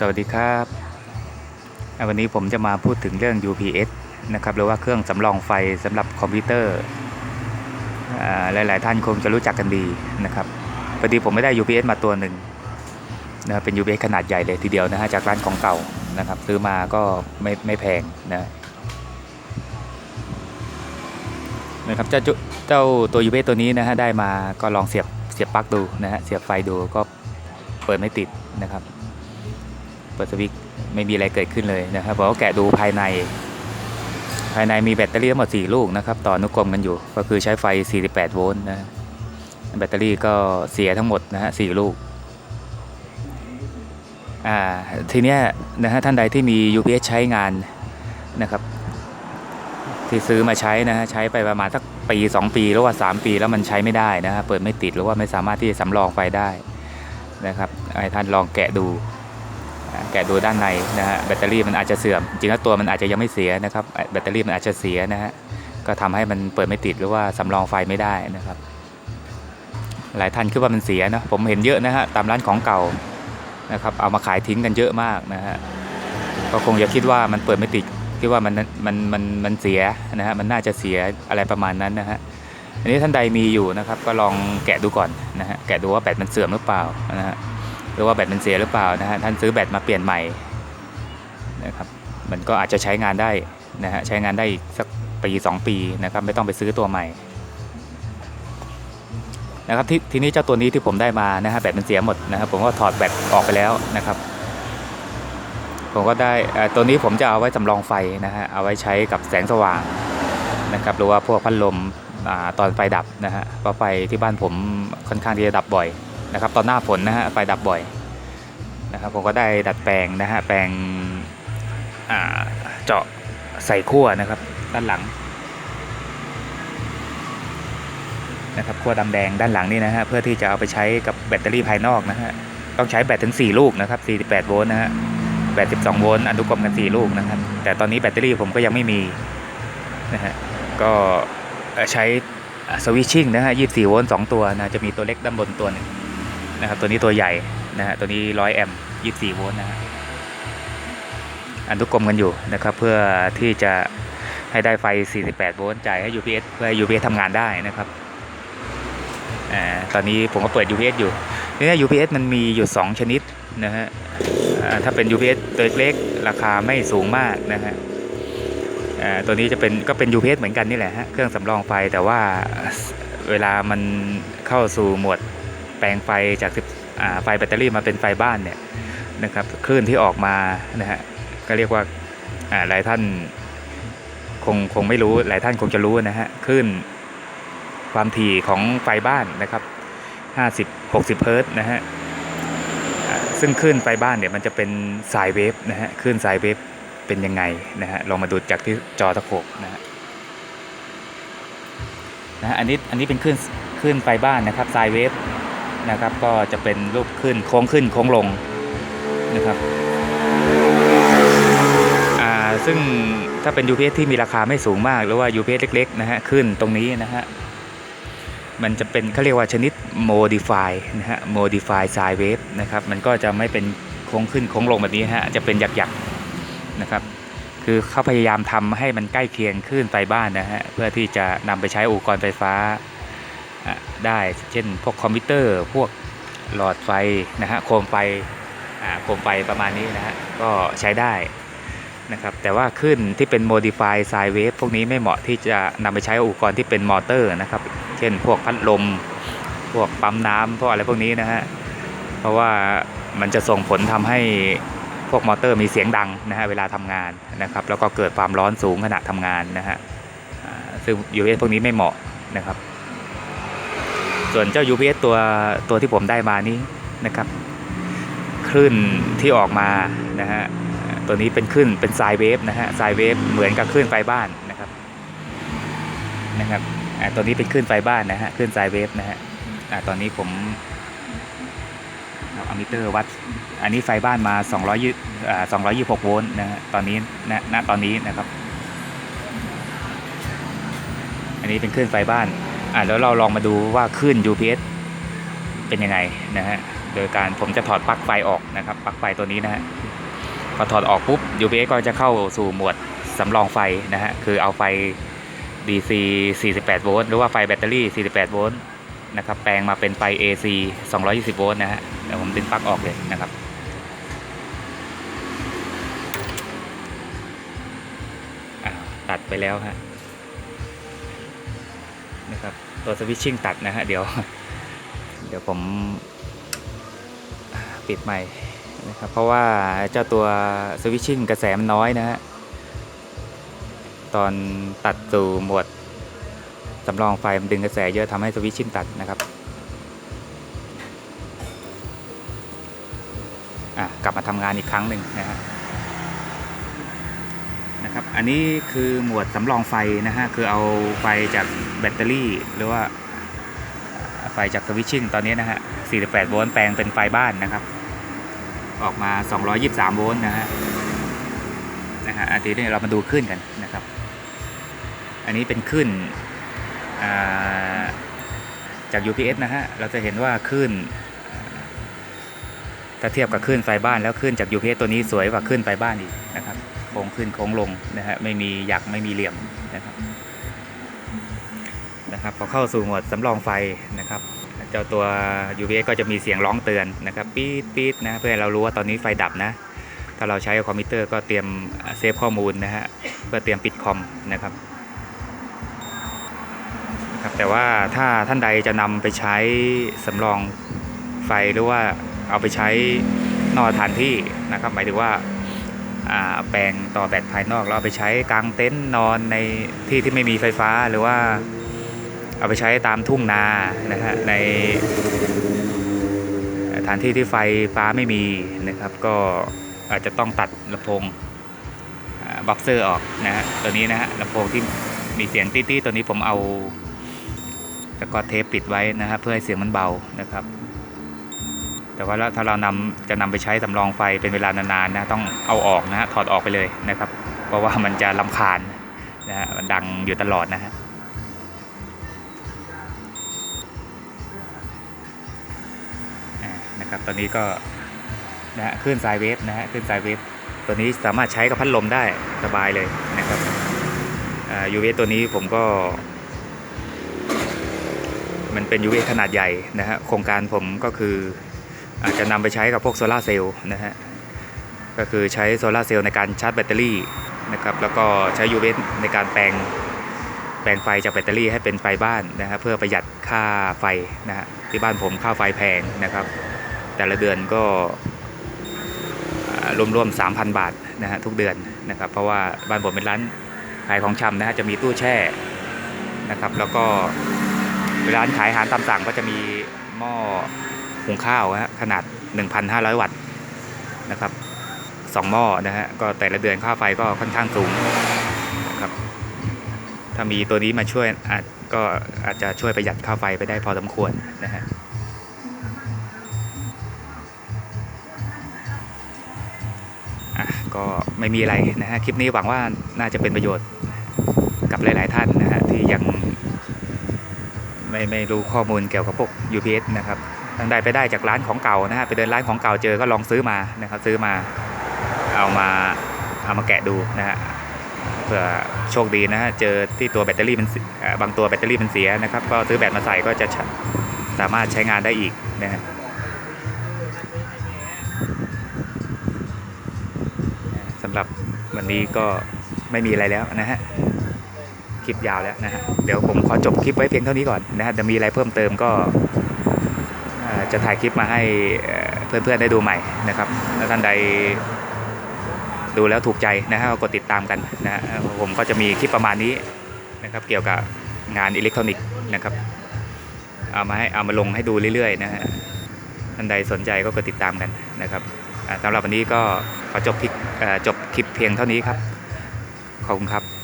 สวัสดีครับวันนี้ผมจะมาพูดถึงเรื่อง UPS นะครับหรือว่าเครื่องสำรองไฟสำหรับคอมพิวเตอร์อหลาย ๆ ท่านคงจะรู้จักกันดีนะครับพอดีผมไม่ได้ UPS มาตัวหนึ่งนะเป็น UPS ขนาดใหญ่เลยทีเดียวนะฮะจากร้านของเก่านะครับซื้อมาก็ไม่ไม่แพงนะนะครับเจ้าเจ้าตัว UPS ตัวนี้นะฮะได้มาก็ลองเสียบเสียบปลั๊กดูนะฮะเสียบไฟดูก็เปิดไม่ติดนะครับ เปิดสวิตช์ไม่มีอะไรเกิดขึ้นเลยนะครับผมก็แกะดูภายใน ภายในมีแบตเตอรี่ทั้งหมด4ลูกนะครับ ต่อนุกรมกันอยู่ ก็คือใช้ไฟ 48 โวลต์นะแบตเตอรี่ก็เสียทั้งหมดนะฮะ4ลูกอ่าทีเนี้ยนะฮะท่านใดที่มี UPS ใช้งานนะครับ ที่ซื้อมาใช้นะฮะใช้ไปประมาณสักปี 2 ปีหรือว่า 3 ปีแล้วมันใช้ไม่ได้นะฮะเปิดไม่ติดหรือว่าไม่สามารถที่จะสำรองไฟได้นะครับให้ท่านลองแกะดู แกะดูด้านในนะฮะแบตเตอรี่มันอาจจะเสื่อม จริงแล้วตัวมันอาจจะยังไม่เสียนะครับแบตเตอรี่มันอาจจะเสียนะฮะก็ทำให้มันเปิดไม่ติดหรือว่าสำรองไฟไม่ได้นะครับ หลายท่านคิดว่ามันเสียนะผมเห็นเยอะนะฮะตามร้านของเก่านะครับเอามาขายทิ้งกันเยอะมากนะฮะก็คงจะคิดว่ามันเปิดไม่ติดคิดว่ามันมันมันมันเสียนะฮะมันน่าจะเสียอะไรประมาณนั้นนะฮะอันนี้ท่านใดมีอยู่นะครับ ก็ลองแกะดูก่อนนะฮะแกะดูว่าแบตมันเสื่อมหรือเปล่านะฮะ หรือว่าแบตมันเสียหรือเปล่านะฮะท่านซื้อแบตมาเปลี่ยนใหม่นะครับมันก็อาจจะใช้งานได้นะฮะใช้งานได้อีกสักปีสองปีนะครับไม่ต้องไปซื้อตัวใหม่นะครับที่ทีนี้เจ้าตัวนี้ที่ผมได้มานะฮะแบตมันเสียหมดนะครับผมก็ถอดแบตออกไปแล้วนะครับผมก็ได้ตัวนี้ผมจะเอาไว้สำรองไฟนะฮะเอาไว้ใช้กับแสงสว่างนะครับหรือว่าพวกพัดลมอตอนไฟดับนะฮะเพราะไฟที่บ้านผมค่อนข้างที่จะดับบ่อย นะครับตอนหน้าฝนนะฮะไฟดับบ่อยนะครับผมก็ได้ดัดแปลงนะฮะแปลงเจาะใส่ขั้วนะครับด้านหลังนะครับขั้วดำแดงด้านหลังนี่นะฮะเพื่อที่จะเอาไปใช้กับแบตเตอรี่ภายนอกนะฮะต้องใช้แบตถึง 4 ลูกนะครับ 48 โวลต์นะฮะแบต 12 โวลต์อนุกรมกัน 4 ลูกนะครับ แต่ตอนนี้แบตเตอรี่ผมก็ยังไม่มีนะฮะก็ใช้สวิตชิ่งนะฮะ 24 โวลต์ 2 ตัวนะจะมีตัวเล็กด้านบนตัวหนึ่ง นะครับตัวนี้ตัวใหญ่นะฮะตัวนี้100แอมป์24โวลต์นะฮะอันทุกกลมกันอยู่นะครับเพื่อที่จะให้ได้ไฟ 48 โวลต์จ่ายให้ UPS เพื่อ UPS ทำงานได้นะครับอ่าตอนนี้ผมก็เปิด UPS อยู่นี่นะ UPS มันมีอยู่ 2 ชนิดนะฮะถ้าเป็น UPS ตัวเล็กราคาไม่สูงมากนะฮะอ่าตัวนี้จะเป็นก็เป็น UPS เหมือนกันนี่แหละฮะเครื่องสำรองไฟแต่ว่าเวลามันเข้าสู่โหมด แปลงไฟจากไฟแบตเตอรี่มาเป็นไฟบ้านเนี่ยนะครับคลื่นที่ออกมานะฮะก็เรียกว่าหลายท่านคงคงไม่รู้หลายท่านคงจะรู้นะฮะคลื่นความถี่ของไฟบ้านนะครับ 50 60 เฮิร์ตนะฮะซึ่งคลื่นไฟบ้านเนี่ยมันจะเป็นสายเวฟนะฮะคลื่นสายเวฟเป็นยังไงนะฮะลองมาดูจากที่จอตะโขบนะฮะนะฮะอันนี้อันนี้เป็นคลื่นคลื่นไฟบ้านนะครับสายเวฟ นะครับ ก็จะเป็นรูปขึ้นโค้งขึ้นโค้งลงนะครับอ่าซึ่งถ้าเป็น UPS ที่มีราคาไม่สูงมาก หรือว่า UPS เล็กๆนะฮะขึ้นตรงนี้นะฮะมันจะเป็นเขาเรียกว่าชนิด modify นะฮะ modify sine wave นะครับ มันก็จะไม่เป็นโค้งขึ้นโค้งลงแบบนี้ฮะ จะเป็นหยักๆนะครับ คือเขาพยายามทำให้มันใกล้เคียงคลื่นไฟบ้านนะฮะ เพื่อที่จะนำไปใช้อุปกรณ์ไฟฟ้า ได้เช่นพวกคอมพิวเตอร์พวกหลอดไฟนะฮะโคมไฟอ่าโคมไฟประมาณนี้นะฮะก็ใช้ได้นะครับแต่ว่าขึ้นที่เป็น modify sine wave พวกนี้ไม่เหมาะที่จะนำไปใช้อุปกรณ์ที่เป็นมอเตอร์นะครับ เช่นพวกพัดลม พวกปั๊มน้ำพวกอะไรพวกนี้นะฮะเพราะว่ามันจะส่งผลทำให้พวกมอเตอร์มีเสียงดังนะฮะเวลาทำงานนะครับแล้วก็เกิดความร้อนสูงขณะทำงานนะฮะซึ่ง UPS พวกนี้ไม่เหมาะนะครับ ส่วนเจ้า UPS ตัวตัวที่ผมได้มานี้นะครับคลื่นที่ออกมานะฮะตัวนี้เป็นคลื่นเป็นไซเวฟนะฮะไซเวฟเหมือนกับคลื่นไฟบ้านนะครับนะครับอ่าตัวนี้เป็นคลื่นไฟบ้านนะฮะคลื่นไซเวฟนะฮะอ่าตอนนี้ผมเอาอะมิเตอร์วัด อันนี้ไฟบ้านมา200อ่า226โวลต์นะฮะตอนนี้ณณตอนนี้นะครับ อันนี้เป็นคลื่นไฟบ้าน อ่าแล้วเราลองมาดูว่าขึ้น UPS เป็นยังไงนะฮะ โดยการผมจะถอดปลั๊กไฟออกนะครับปลั๊กไฟตัวนี้นะฮะ พอถอดออกปุ๊บ UPS ก็จะเข้าสู่หมวดสำรองไฟนะฮะ คือเอาไฟ DC 48 โวลต์หรือว่าไฟแบตเตอรี่ 48 โวลต์นะครับแปลงมาเป็นไฟ AC 220 โวลต์นะฮะ เดี๋ยวผมดึงปลั๊กออกเลยนะครับอะตัดไปแล้วฮะ นะครับตัวสวิตชิ่งตัดนะฮะเดี๋ยว เดี๋ยวผมปิดใหม่นะครับเพราะว่าเจ้าตัวสวิตชิ่งกระแสมันน้อยนะฮะตอนตัดสู่หมดสำรองไฟมันดึงกระแสเยอะทำให้สวิตชิ่งตัดนะครับอะกลับมาทำงานอีกครั้งหนึ่งนะฮะ ครับอันนี้คือหมวดสำรองไฟนะฮะคือเอาไฟจากแบตเตอรี่หรือว่าไฟจากสวิตชิ่งตอนนี้นะฮะ 48 โวลต์แปลงเป็นไฟบ้านนะครับ ออกมา 223 โวลต์นะฮะนะฮะอันนี้เรามาดูขึ้นกันนะครับ อันนี้เป็นขึ้นาจาก UPS นะฮะ เราจะเห็นว่าขึ้น ถ้าเทียบกับขึ้นไฟบ้านแล้วขึ้นจาก UPS ตัวนี้สวยกว่าขึ้นไฟบ้านอีกนะครับ ค้งขึ้นโค้งลงนะฮะไม่มีหยักไม่มีเหลี่ยมนะครับนะครับพอเข้าสู่โหมดสำรองไฟนะครับ เจ้าตัว UVS ก็จะมีเสียงร้องเตือนนะครับปี๊ดปี๊ดนะเพื่อให้เรารู้ว่าตอนนี้ไฟดับนะ ถ้าเราใช้คอมพิวเตอร์ก็เตรียมเซฟข้อมูลนะฮะเพื่อเตรียมปิดคอมนะครับนะครับแต่ว่าถ้าท่านใดจะนำไปใช้สำรองไฟหรือว่าเอาไปใช้นอกสถานที่นะครับ หมายถึงว่า แปลงต่อแบตภายนอกแล้วเอาไปใช้กลางเต็นท์นอนในที่ที่ไม่มีไฟฟ้าหรือว่าเอาไปใช้ตามทุ่งนานะฮะในสถานที่ที่ไฟฟ้าไม่มีนะครับ ก็อาจจะต้องตัดลำโพงบ็อกเซอร์ออกนะฮะตัวนี้นะฮะลำโพงที่มีเสียงตี้ๆตัวนี้ผมเอาแล้วก็เทปปิดไว้นะฮะเพื่อให้เสียงมันเบานะครับ แต่ว่าถ้าเรานำจะนำไปใช้สำรองไฟเป็นเวลานานๆนะต้องเอาออกนะฮะถอดออกไปเลยนะครับ เพราะว่ามันจะลำคาญนะฮะมันดังอยู่ตลอดนะฮะนะครับตอนนี้ก็นะฮะคลื่นสายเวฟนะฮะคลื่นสายเวฟตัวนี้สามารถใช้กับพัดลมได้สบายเลยนะครับอ่ายูเวตัวนี้ผมก็ มันเป็นยูเวขนาดใหญ่นะฮะโครงการผมก็คือ อาจจะนำไปใช้กับพวกโซลาเซลล์นะฮะก็คือใช้โซลาเซลล์ในการชาร์จแบตเตอรี่นะครับแล้วก็ใช้ยูเวในการแปลงแปลงไฟจากแบตเตอรี่ให้เป็นไฟบ้านนะฮะเพื่อประหยัดค่าไฟนะฮะที่บ้านผมค่าไฟแพงนะครับ แต่ละเดือนก็รวมๆ 3,000 บาทนะฮะทุกเดือนนะครับ เพราะว่าบ้านผมเป็นร้านขายของชำนะฮะจะมีตู้แช่นะครับ แล้วก็ร้านขายอาหารตามสั่งก็จะมีหม้อ หุงข้าวฮะขนาด 1,500 วัตต์นะครับสองหม้อนะฮะก็แต่ละเดือนค่าไฟก็ค่อนข้างสูงนะครับถ้ามีตัวนี้มาช่วยอาจก็อาจจะช่วยประหยัดค่าไฟไปได้พอสมควรนะฮะก็ไม่มีอะไรนะฮะคลิปนี้หวังว่าน่าจะเป็นประโยชน์กับหลาย ๆ ท่านนะฮะที่ยังไม่ไม่รู้ข้อมูลเกี่ยวกับพวก UPS นะครับ ท่านใดไปได้จากร้านของเก่านะฮะไปเดินร้านของเก่าเจอก็ลองซื้อมานะครับซื้อมาเอามาเอามาแกะดูนะฮะเผื่อโชคดีนะฮะเจอที่ตัวแบตเตอรี่มันบางตัวแบตเตอรี่มันเสียนะครับ ก็ซื้อแบตมาใส่ก็จะสามารถใช้งานได้อีกนะฮะสำหรับวันนี้ก็ไม่มีอะไรแล้วนะฮะคลิปยาวแล้วนะฮะเดี๋ยวผมขอจบคลิปไว้เพียงเท่านี้ก่อนนะฮะจะมีอะไรเพิ่มเติมก็ จะถ่ายคลิปมาให้เพื่อนๆได้ดูใหม่นะครับถ้าท่านใดดูแล้วถูกใจนะฮะก็กดติดตามกันนะฮะผมก็จะมีคลิปประมาณนี้นะครับ เกี่ยวกับงานอิเล็กทรอนิกส์นะครับ เอามาให้เอามาลงให้ดูเรื่อยๆนะฮะท่านใดสนใจก็กดติดตามกันนะครับสำหรับวันนี้ก็ขอจบคลิปจบคลิปเพียงเท่านี้ครับ ขอบคุณครับ